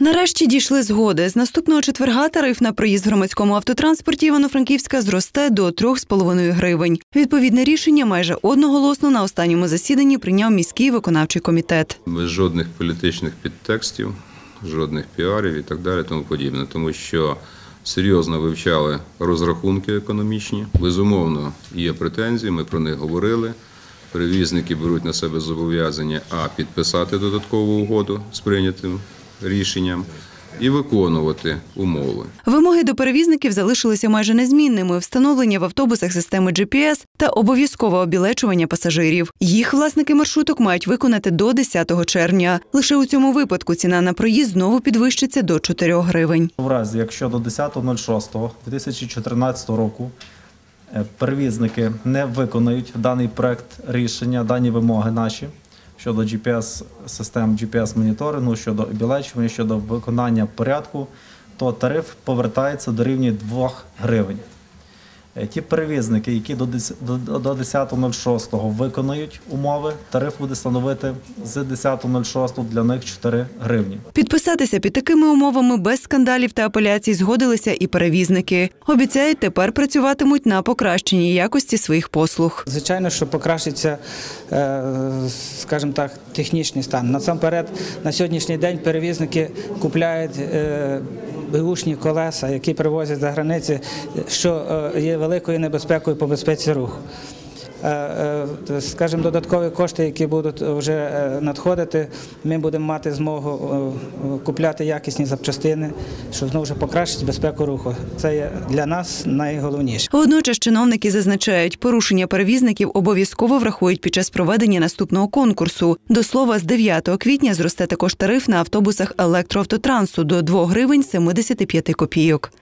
Нарешті дійшли згоди. З наступного четверга тариф на проїзд в громадському автотранспорті Івано-Франківська зросте до 3,5 гривень. Відповідне рішення майже одноголосно на останньому засіданні прийняв міський виконавчий комітет. без жодних політичних підтекстів, жодних піарів і так далі, тому подібне, тому що серйозно вивчали розрахунки економічні. Безумовно, є претензії, ми про них говорили. Перевізники беруть на себе зобов'язання а підписати додаткову угоду з прийнятим рішенням і виконувати умови. Вимоги до перевізників залишилися майже незмінними: встановлення в автобусах системи GPS та обов'язкове обілечування пасажирів. Їх власники маршруток мають виконати до 10 червня. Лише у цьому випадку ціна на проїзд знову підвищиться до 4 гривень. В разі, якщо до 10.06.2014 року е, перевізники не виконають даний проект рішення, дані вимоги наші щодо GPS-систем, GPS-моніторингу, щодо обілечування, щодо виконання порядку, то тариф повертається до рівня 2 гривень. Е, Ті перевізники, які до 10 до- до 10.06 виконають умови, тариф буде становити з 10.06 для них 4 гривні. Підписатися під такими умовами без скандалів та апеляцій згодилися і перевізники. Обіцяють, тепер працюватимуть на покращенні якості своїх послуг. Звичайно, що покращиться, е, скажімо так, технічний стан. Насамперед, на сьогоднішній день перевізники купляють беушні колеса, які привозять за границі, що е, є великою небезпекою по безпеці руху. Е, е, Скажімо, додаткові кошти, які будуть вже е, надходити, ми будемо мати змогу купляти якісні запчастини, що знову ж покращить безпеку руху. Це є для нас найголовніше. Водночас чиновники зазначають, порушення перевізників обов'язково врахують під час проведення наступного конкурсу. До слова, з 9 квітня зросте також тариф на автобусах електроавтотрансу до 2 гривень 75 копійок.